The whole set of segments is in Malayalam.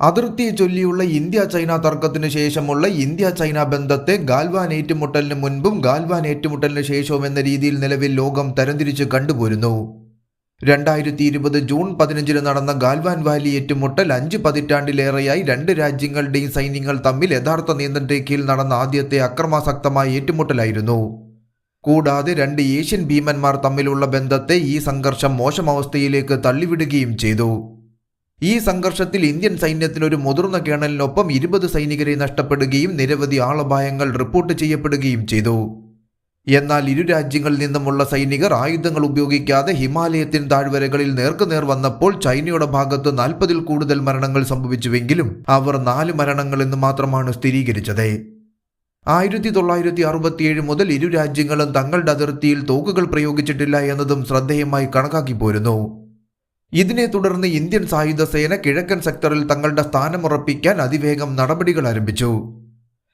അതിർത്തിയെ ചൊല്ലിയുള്ള ഇന്ത്യ ചൈന തർക്കത്തിന് ശേഷമുള്ള ഇന്ത്യ ചൈന ബന്ധത്തെ ഗാൽവാൻ ഏറ്റുമുട്ടലിന് മുൻപും ഗാൽവാൻ ഏറ്റുമുട്ടലിന് ശേഷവും എന്ന രീതിയിൽ നിലവിൽ ലോകം തരംതിരിച്ച് കണ്ടുപോരുന്നു. രണ്ടായിരത്തി ഇരുപത് ജൂൺ പതിനഞ്ചിന് നടന്ന ഗാൽവാൻ വാലി ഏറ്റുമുട്ടൽ അഞ്ച് പതിറ്റാണ്ടിലേറെയായി രണ്ട് രാജ്യങ്ങളുടെയും സൈന്യങ്ങൾ തമ്മിൽ യഥാർത്ഥ നിയന്ത്രണ രേഖയിൽ നടന്ന ആദ്യത്തെ അക്രമാസക്തമായ ഏറ്റുമുട്ടലായിരുന്നു. കൂടാതെ രണ്ട് ഏഷ്യൻ ഭീമന്മാർ തമ്മിലുള്ള ബന്ധത്തെ ഈ സംഘർഷം മോശം അവസ്ഥയിലേക്ക് തള്ളിവിടുകയും ചെയ്തു. ഈ സംഘർഷത്തിൽ ഇന്ത്യൻ സൈന്യത്തിന് ഒരു മുതിർന്ന കേണലിനൊപ്പം ഇരുപത് സൈനികരെ നഷ്ടപ്പെടുകയും നിരവധി ആളപായങ്ങൾ റിപ്പോർട്ട് ചെയ്യപ്പെടുകയും ചെയ്തു. എന്നാൽ ഇരു രാജ്യങ്ങളിൽ നിന്നുമുള്ള സൈനികർ ആയുധങ്ങൾ ഉപയോഗിക്കാതെ ഹിമാലയത്തിൻ താഴ്വരകളിൽ നേർക്കുനേർ വന്നപ്പോൾ ചൈനയുടെ ഭാഗത്ത് നാൽപ്പതിൽ കൂടുതൽ മരണങ്ങൾ സംഭവിച്ചുവെങ്കിലും അവർ നാല് മരണങ്ങൾ എന്ന് മാത്രമാണ് സ്ഥിരീകരിച്ചത്. ആയിരത്തി തൊള്ളായിരത്തി അറുപത്തിയേഴ് മുതൽ ഇരു രാജ്യങ്ങളും തങ്ങളുടെ അതിർത്തിയിൽ തോക്കുകൾ പ്രയോഗിച്ചിട്ടില്ല എന്നതും ശ്രദ്ധേയമായി കണക്കാക്കി പോരുന്നു ഇതിനെ തുടർന്ന് ഇന്ത്യൻ സായുധ സേന കിഴക്കൻ സെക്ടറിൽ തങ്ങളുടെ സ്ഥാനമുറപ്പിക്കാൻ അതിവേഗം നടപടികൾ ആരംഭിച്ചു.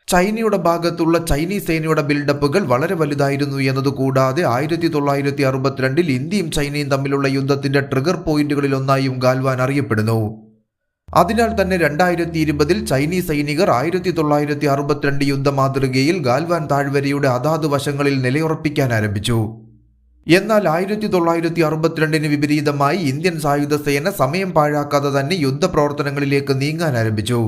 ചൈനയുടെ ഭാഗത്തുള്ള ചൈനീസ് സേനയുടെ ബിൽഡപ്പുകൾ വളരെ വലുതായിരുന്നു എന്നതുകൂടാതെ ആയിരത്തി തൊള്ളായിരത്തി അറുപത്തിരണ്ടിൽ ഇന്ത്യയും ചൈനയും തമ്മിലുള്ള യുദ്ധത്തിന്റെ ട്രിഗർ പോയിന്റുകളിൽ ഒന്നായും ഗാൽവാൻ അറിയപ്പെടുന്നു. അതിനാൽ തന്നെ രണ്ടായിരത്തി ഇരുപതിൽ ചൈനീസ് സൈനികർ ആയിരത്തി തൊള്ളായിരത്തി അറുപത്തിരണ്ട് യുദ്ധ മാതൃകയിൽ ഗാൽവാൻ താഴ്വരയുടെ അതാത് വശങ്ങളിൽ നിലയുറപ്പിക്കാൻ ആരംഭിച്ചു. എന്നാൽ ആയിരത്തി തൊള്ളായിരത്തി അറുപത്തിരണ്ടിന് വിപരീതമായി ഇന്ത്യൻ സായുധ സേന സമയം പാഴാക്കാതെ തന്നെ യുദ്ധപ്രവർത്തനങ്ങളിലേക്ക് നീങ്ങാൻ ആരംഭിച്ചു.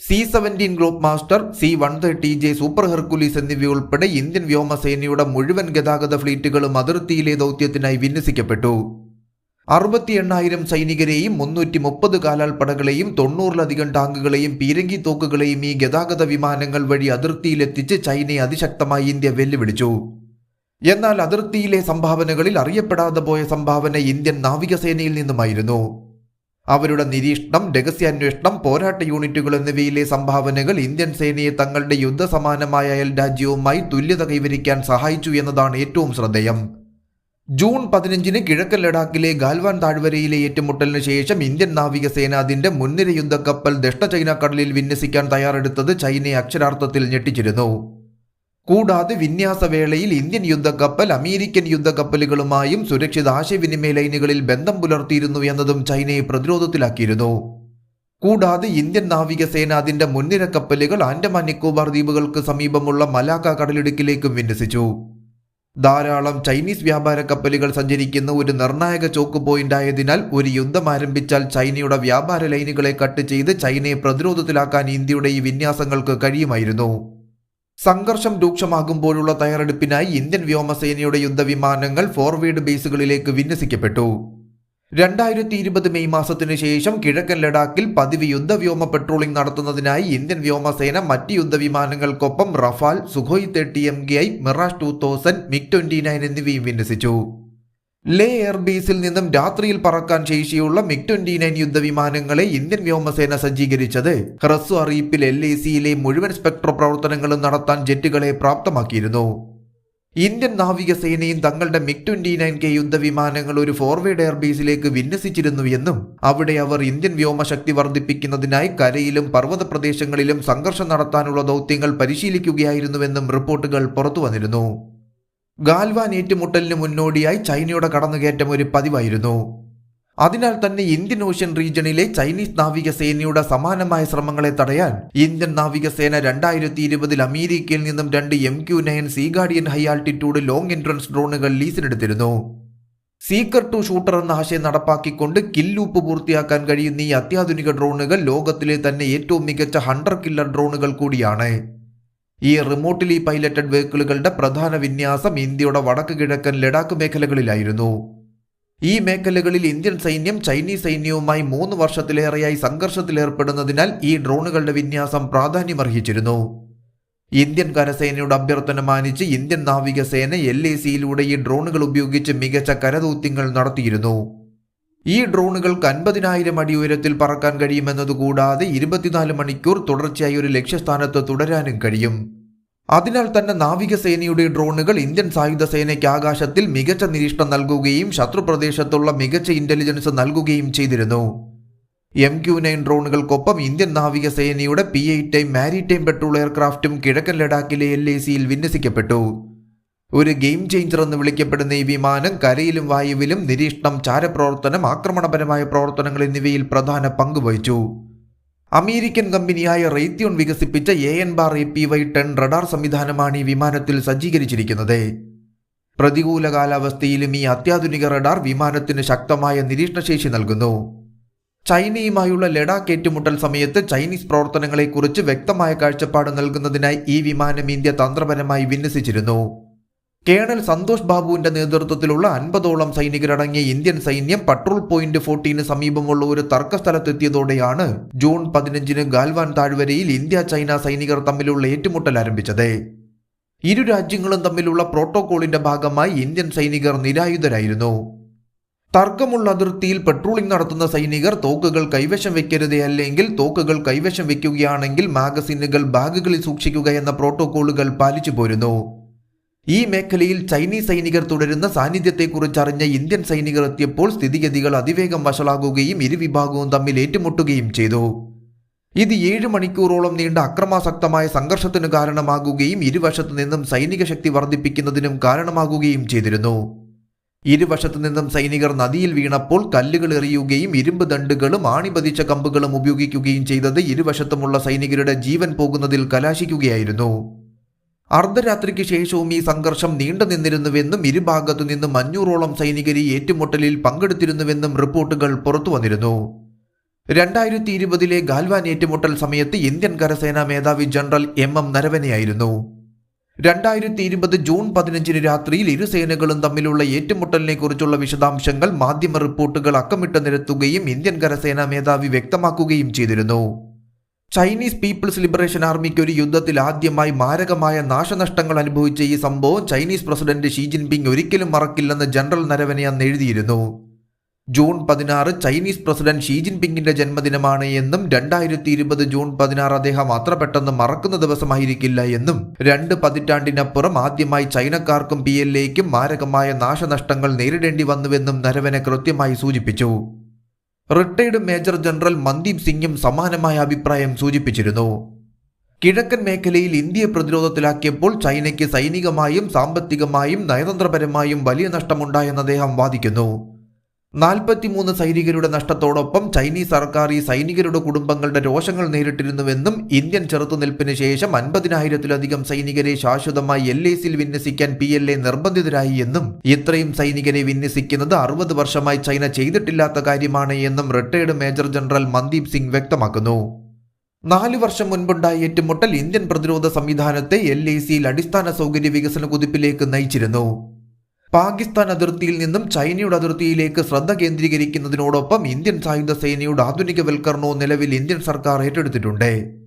C seventeen Globemaster C one thirty J super Hercules എന്നിവയുൾപ്പെടെ ഇന്ത്യൻ വ്യോമസേനയുടെ മുഴുവൻ ഗതാഗത ഫ്ലീറ്റുകളും അതിർത്തിയിലെ ദൗത്യത്തിനായി വിന്യസിക്കപ്പെട്ടു. അറുപത്തി എണ്ണായിരം സൈനികരെയും മുന്നൂറ്റി മുപ്പത് കാലാൽപ്പടകളെയും തൊണ്ണൂറിലധികം ടാങ്കുകളെയും പീരങ്കി തോക്കുകളെയും ഈ ഗതാഗത വിമാനങ്ങൾ വഴി അതിർത്തിയിലെത്തിച്ച് ചൈനയെ അതിശക്തമായി ഇന്ത്യ വെല്ലുവിളിച്ചു. എന്നാൽ അതിർത്തിയിലെ സംഭാവനകളിൽ അറിയപ്പെടാതെ പോയ സംഭാവന ഇന്ത്യൻ നാവികസേനയിൽ നിന്നുമായിരുന്നു. അവരുടെ നിരീക്ഷണം രഹസ്യാന്വേഷണം പോരാട്ട യൂണിറ്റുകൾ എന്നിവയിലെ സംഭാവനകൾ ഇന്ത്യൻ സേനയെ തങ്ങളുടെ യുദ്ധസമാനമായ അയൽ രാജ്യവുമായി തുല്യത കൈവരിക്കാൻ സഹായിച്ചു എന്നതാണ് ഏറ്റവും ശ്രദ്ധേയം. ജൂൺ പതിനഞ്ചിന് കിഴക്കൻ ലഡാക്കിലെ ഗാൽവാൻ താഴ്വരയിലെ ഏറ്റുമുട്ടലിന് ശേഷം ഇന്ത്യൻ നാവികസേന അതിന്റെ മുൻനിര യുദ്ധക്കപ്പൽ ദക്ഷിണ ചൈന കടലിൽ വിന്യസിക്കാൻ തയ്യാറെടുത്തത് ചൈനയെ അക്ഷരാർത്ഥത്തിൽ ഞെട്ടിച്ചിരുന്നു. കൂടാതെ വിന്യാസവേളയിൽ ഇന്ത്യൻ യുദ്ധക്കപ്പൽ അമേരിക്കൻ യുദ്ധക്കപ്പലുകളുമായും സുരക്ഷിത ആശയവിനിമയ ലൈനുകളിൽ ബന്ധം പുലർത്തിയിരുന്നു എന്നതും ചൈനയെ പ്രതിരോധത്തിലാക്കിയിരുന്നു. കൂടാതെ ഇന്ത്യൻ നാവികസേന അതിന്റെ മുൻനിര കപ്പലുകൾ ആൻഡമാൻ നിക്കോബാർ ദ്വീപുകൾക്ക് സമീപമുള്ള മലാക്ക കടലിടുക്കിലേക്കും വിന്യസിച്ചു. ധാരാളം ചൈനീസ് വ്യാപാര കപ്പലുകൾ സഞ്ചരിക്കുന്ന ഒരു നിർണായക ചോക്ക് പോയിന്റ് ആയതിനാൽ ഒരു യുദ്ധം ആരംഭിച്ചാൽ ചൈനയുടെ വ്യാപാര ലൈനുകളെ കട്ട് ചെയ്ത് ചൈനയെ പ്രതിരോധത്തിലാക്കാൻ ഇന്ത്യയുടെ ഈ വിന്യാസങ്ങൾക്ക് കഴിയുമായിരുന്നു. സംഘർഷം രൂക്ഷമാകുമ്പോഴുള്ള തയ്യാറെടുപ്പിനായി ഇന്ത്യൻ വ്യോമസേനയുടെ യുദ്ധവിമാനങ്ങൾ ഫോർവേഡ് ബേസുകളിലേക്ക് വിന്യസിക്കപ്പെട്ടു. രണ്ടായിരത്തി ഇരുപത് മെയ് മാസത്തിനു ശേഷം കിഴക്കൻ ലഡാക്കിൽ പതിവ് യുദ്ധവ്യോമ പെട്രോളിംഗ് നടത്തുന്നതിനായി ഇന്ത്യൻ വ്യോമസേന മറ്റ് യുദ്ധവിമാനങ്ങൾക്കൊപ്പം Rafale Sukhoi thirty M K I Mirage two thousand MiG twenty nine എന്നിവയും വിന്യസിച്ചു. ലേ എയർബേസിൽ നിന്നും രാത്രിയിൽ പറക്കാൻ ശേഷിയുള്ള മിഗ് ട്വന്റി നയൻ യുദ്ധവിമാനങ്ങളെ ഇന്ത്യൻ വ്യോമസേന സജ്ജീകരിച്ചത്. ഹ്രസ്വ അറിയിപ്പിൽ എൽ എ സിയിലെ മുഴുവൻ സ്പെക്ട്രോ പ്രവർത്തനങ്ങളും നടത്താൻ ജെറ്റുകളെ പ്രാപ്തമാക്കിയിരുന്നു. ഇന്ത്യൻ നാവികസേനയും തങ്ങളുടെ മിഗ് ട്വന്റി നയൻ കെ യുദ്ധവിമാനങ്ങൾ ഒരു ഫോർവേഡ് എയർബേസിലേക്ക് വിന്യസിച്ചിരുന്നു എന്നും അവിടെ അവർ ഇന്ത്യൻ വ്യോമശക്തി വർദ്ധിപ്പിക്കുന്നതിനായി കരയിലും പർവത പ്രദേശങ്ങളിലും സംഘർഷം നടത്താനുള്ള ദൗത്യങ്ങൾ പരിശീലിക്കുകയായിരുന്നുവെന്നും റിപ്പോർട്ടുകൾ പുറത്തുവന്നിരുന്നു. ഗാൽവാൻ ഏറ്റുമുട്ടലിന് മുന്നോടിയായി ചൈനയുടെ കടന്നുകയറ്റം ഒരു പതിവായിരുന്നു. അതിനാൽ തന്നെ ഇന്ത്യൻ ഓഷ്യൻ റീജിയണിലെ ചൈനീസ് നാവികസേനയുടെ സമാനമായ ശ്രമങ്ങളെ തടയാൻ ഇന്ത്യൻ നാവികസേന രണ്ടായിരത്തി ഇരുപതിൽ അമേരിക്കയിൽ നിന്നും രണ്ട് M Q nine Sea Guardian high altitude long entrance ഡ്രോണുകൾ ലീസിനെടുത്തിരുന്നു. സീക്കർ ടു ഷൂട്ടർ എന്ന ആശയം നടപ്പാക്കിക്കൊണ്ട് കില്ലൂപ്പ് ലൂപ്പ് പൂർത്തിയാക്കാൻ കഴിയുന്ന ഈ അത്യാധുനിക ഡ്രോണുകൾ ലോകത്തിലെ തന്നെ ഏറ്റവും മികച്ച ഹണ്ടർ കില്ലർ ഡ്രോണുകൾ കൂടിയാണ്. ഈ റിമോട്ട്ലി പൈലറ്റഡ് വെഹിക്കിളുകളുടെ പ്രധാന വിന്യാസം ഇന്ത്യയുടെ വടക്ക് കിഴക്കൻ ലഡാക്ക് മേഖലകളിലായിരുന്നു. ഈ മേഖലകളിൽ ഇന്ത്യൻ സൈന്യം ചൈനീസ് സൈന്യവുമായി മൂന്ന് വർഷത്തിലേറെയായി സംഘർഷത്തിലേർപ്പെടുന്നതിനാൽ ഈ ഡ്രോണുകളുടെ വിന്യാസം പ്രാധാന്യമർഹിച്ചിരുന്നു. ഇന്ത്യൻ കരസേനയുടെ അഭ്യർത്ഥന മാനിച്ച് ഇന്ത്യൻ നാവികസേന എൽ എ സിയിലൂടെ ഈ ഡ്രോണുകൾ ഉപയോഗിച്ച് മികച്ച കരദൗത്യങ്ങൾ നടത്തിയിരുന്നു. ഈ ഡ്രോണുകൾക്ക് അൻപതിനായിരം അടി ഉയരത്തിൽ പറക്കാൻ കഴിയുമെന്നതുകൂടാതെ ഇരുപത്തിനാല് മണിക്കൂർ തുടർച്ചയായി ഒരു ലക്ഷ്യസ്ഥാനത്ത് തുടരാനും കഴിയും. അതിനാൽ തന്നെ നാവികസേനയുടെ ഡ്രോണുകൾ ഇന്ത്യൻ സായുധ സേനയ്ക്ക് ആകാശത്തിൽ മികച്ച നിരീക്ഷണം നൽകുകയും ശത്രുപ്രദേശത്തുള്ള മികച്ച ഇന്റലിജൻസ് നൽകുകയും ചെയ്തിരുന്നു. എം ക്യു നയൻ ഡ്രോണുകൾക്കൊപ്പം ഇന്ത്യൻ നാവികസേനയുടെ പി എയ്റ്റ് മാരിടൈം പെട്രോൾ എയർക്രാഫ്റ്റും കിഴക്കൻ ലഡാക്കിലെ എൽ എ സിയിൽ വിന്യസിക്കപ്പെട്ടു. ഒരു ഗെയിം ചേഞ്ചർ എന്ന് വിളിക്കപ്പെടുന്ന ഈ വിമാനം കരയിലും വായുവിലും നിരീക്ഷണം ചാരപ്രവർത്തനം ആക്രമണപരമായ പ്രവർത്തനങ്ങൾ എന്നിവയിൽ പ്രധാന പങ്ക് വഹിച്ചു. അമേരിക്കൻ കമ്പനിയായ റേത്യോൺ വികസിപ്പിച്ച A N bar A P Y ten radar സംവിധാനമാണ് ഈ വിമാനത്തിൽ സജ്ജീകരിച്ചിരിക്കുന്നത്. പ്രതികൂല കാലാവസ്ഥയിലും ഈ അത്യാധുനിക റഡാർ വിമാനത്തിന് ശക്തമായ നിരീക്ഷണശേഷി നൽകുന്നു. ചൈനയുമായുള്ള ലഡാക്ക് ഏറ്റുമുട്ടൽ സമയത്ത് ചൈനീസ് പ്രവർത്തനങ്ങളെക്കുറിച്ച് വ്യക്തമായ കാഴ്ചപ്പാട് നൽകുന്നതിനായി ഈ വിമാനം ഇന്ത്യ തന്ത്രപരമായി വിന്യസിച്ചിരുന്നു. കേണൽ സന്തോഷ് ബാബുവിന്റെ നേതൃത്വത്തിലുള്ള അൻപതോളം സൈനികരടങ്ങിയ ഇന്ത്യൻ സൈന്യം പട്രോൾ പോയിന്റ് ഫോർട്ടീന് സമീപമുള്ള ഒരു തർക്കസ്ഥലത്തെത്തിയതോടെയാണ് ജൂൺ പതിനഞ്ചിന് ഗാൽവാൻ താഴ്വരയിൽ ഇന്ത്യ ചൈന സൈനികർ തമ്മിലുള്ള ഏറ്റുമുട്ടൽ ആരംഭിച്ചത്. ഇരു രാജ്യങ്ങളും തമ്മിലുള്ള പ്രോട്ടോകോളിന്റെ ഭാഗമായി ഇന്ത്യൻ സൈനികർ നിരായുധരായിരുന്നു. തർക്കമുള്ള അതിർത്തിയിൽ പെട്രോളിംഗ് നടത്തുന്ന സൈനികർ തോക്കുകൾ കൈവശം വെക്കരുത് അല്ലെങ്കിൽ തോക്കുകൾ കൈവശം വെക്കുകയാണെങ്കിൽ മാഗസിനുകൾ ബാഗുകളിൽ സൂക്ഷിക്കുക എന്ന പ്രോട്ടോകോളുകൾ പാലിച്ചു പോരുന്നു ഈ മേഖലയിൽ ചൈനീസ് സൈനികർ തുടരുന്ന സാന്നിധ്യത്തെക്കുറിച്ച് അറിഞ്ഞ ഇന്ത്യൻ സൈനികർ എത്തിയപ്പോൾ സ്ഥിതിഗതികൾ അതിവേഗം വഷളാകുകയും ഇരുവിഭാഗവും തമ്മിൽ ഏറ്റുമുട്ടുകയും ചെയ്തു. ഇത് ഏഴ് മണിക്കൂറോളം നീണ്ട അക്രമാസക്തമായ സംഘർഷത്തിന് കാരണമാകുകയും ഇരുവശത്തു നിന്നും സൈനിക ശക്തി വർദ്ധിപ്പിക്കുന്നതിനും കാരണമാകുകയും ചെയ്തിരുന്നു. ഇരുവശത്തു നിന്നും സൈനികർ നദിയിൽ വീണപ്പോൾ കല്ലുകൾ എറിയുകയും ഇരുമ്പ് ദണ്ടുകളും ആണിപതിച്ച കമ്പുകളും ഉപയോഗിക്കുകയും ചെയ്തത് ഇരുവശത്തുമുള്ള സൈനികരുടെ ജീവൻ പോകുന്നതിൽ കലാശിക്കുകയായിരുന്നു. അർദ്ധരാത്രിക്ക് ശേഷവും ഈ സംഘർഷം നീണ്ടു നിന്നിരുന്നുവെന്നും ഇരുഭാഗത്തു നിന്നും അഞ്ഞൂറോളം സൈനികർ ഏറ്റുമുട്ടലിൽ പങ്കെടുത്തിരുന്നുവെന്നും റിപ്പോർട്ടുകൾ പുറത്തുവന്നിരുന്നു രണ്ടായിരത്തി ഇരുപതിലെ ഗാൽവാൻ ഏറ്റുമുട്ടൽ സമയത്ത് ഇന്ത്യൻ കരസേനാ മേധാവി ജനറൽ എം എം നരവനെയായിരുന്നു. രണ്ടായിരത്തി ഇരുപത് ജൂൺ പതിനഞ്ചിന് രാത്രിയിൽ ഇരു സേനകളും തമ്മിലുള്ള ഏറ്റുമുട്ടലിനെ കുറിച്ചുള്ള വിശദാംശങ്ങൾ മാധ്യമ റിപ്പോർട്ടുകൾ അക്കമിട്ട് നിരത്തുകയും ഇന്ത്യൻ കരസേനാ മേധാവി വ്യക്തമാക്കുകയും ചെയ്തിരുന്നു. ചൈനീസ് പീപ്പിൾസ് ലിബറേഷൻ ആർമിക്ക് ഒരു യുദ്ധത്തിൽ ആദ്യമായി മാരകമായ നാശനഷ്ടങ്ങൾ അനുഭവിച്ച ഈ സംഭവം ചൈനീസ് പ്രസിഡന്റ് ഷീ ജിൻപിങ് ഒരിക്കലും മറക്കില്ലെന്ന് ജനറൽ നരവനെ അന്ന് എഴുതിയിരുന്നു. ജൂൺ പതിനാറ് ചൈനീസ് പ്രസിഡന്റ് ഷീ ജിൻപിങ്ങിന്റെ ജന്മദിനമാണ് എന്നും രണ്ടായിരത്തി ഇരുപത് ജൂൺ പതിനാറ് അദ്ദേഹം അത്ര പെട്ടെന്ന് മറക്കുന്ന ദിവസമായിരിക്കില്ല എന്നും രണ്ട് പതിറ്റാണ്ടിനപ്പുറം ആദ്യമായി ചൈനക്കാർക്കും പി എൽ മാരകമായ നാശനഷ്ടങ്ങൾ നേരിടേണ്ടി വന്നുവെന്നും നരവനെ കൃത്യമായി സൂചിപ്പിച്ചു. റിട്ടയർഡ് മേജർ ജനറൽ മന്ദീപ് സിംഗും സമാനമായ അഭിപ്രായം സൂചിപ്പിച്ചിരുന്നു. കിഴക്കൻ മേഖലയിൽ ഇന്ത്യയെ പ്രതിരോധത്തിലാക്കിയപ്പോൾ ചൈനയ്ക്ക് സൈനികമായും സാമ്പത്തികമായും നയതന്ത്രപരമായും വലിയ നഷ്ടമുണ്ടായെന്ന് അദ്ദേഹം വാദിക്കുന്നു. നാൽപ്പത്തിമൂന്ന് സൈനികരുടെ നഷ്ടത്തോടൊപ്പം ചൈനീസ് സർക്കാർ ഈ സൈനികരുടെ കുടുംബങ്ങളുടെ രോഷങ്ങൾ നേരിട്ടിരുന്നുവെന്നും ഇന്ത്യൻ ചെറുത്തുനിൽപ്പിന് ശേഷം അൻപതിനായിരത്തിലധികം സൈനികരെ ശാശ്വതമായി എൽ എ സിയിൽ വിന്യസിക്കാൻ പി എൽ എ നിർബന്ധിതരായി എന്നും ഇത്രയും സൈനികരെ വിന്യസിക്കുന്നത് അറുപത് വർഷമായി ചൈന ചെയ്തിട്ടില്ലാത്ത കാര്യമാണ് എന്നും retired major general Mandeep Singh വ്യക്തമാക്കുന്നു. നാല് വർഷം മുൻപുണ്ടായ ഏറ്റുമുട്ടൽ ഇന്ത്യൻ പ്രതിരോധ സംവിധാനത്തെ എൽ എ സിയിൽ അടിസ്ഥാന സൗകര്യ വികസന കുതിപ്പിലേക്ക് നയിച്ചിരുന്നു. പാകിസ്ഥാൻ അതിർത്തിയിൽ നിന്നും ചൈനയുടെ അതിർത്തിയിലേക്ക് ശ്രദ്ധ കേന്ദ്രീകരിക്കുന്നതിനോടൊപ്പം ഇന്ത്യൻ സായുധ സേനയുടെ ആധുനികവൽക്കരണവും നിലവിൽ ഇന്ത്യൻ സർക്കാർ ഏറ്റെടുത്തിട്ടുണ്ട്.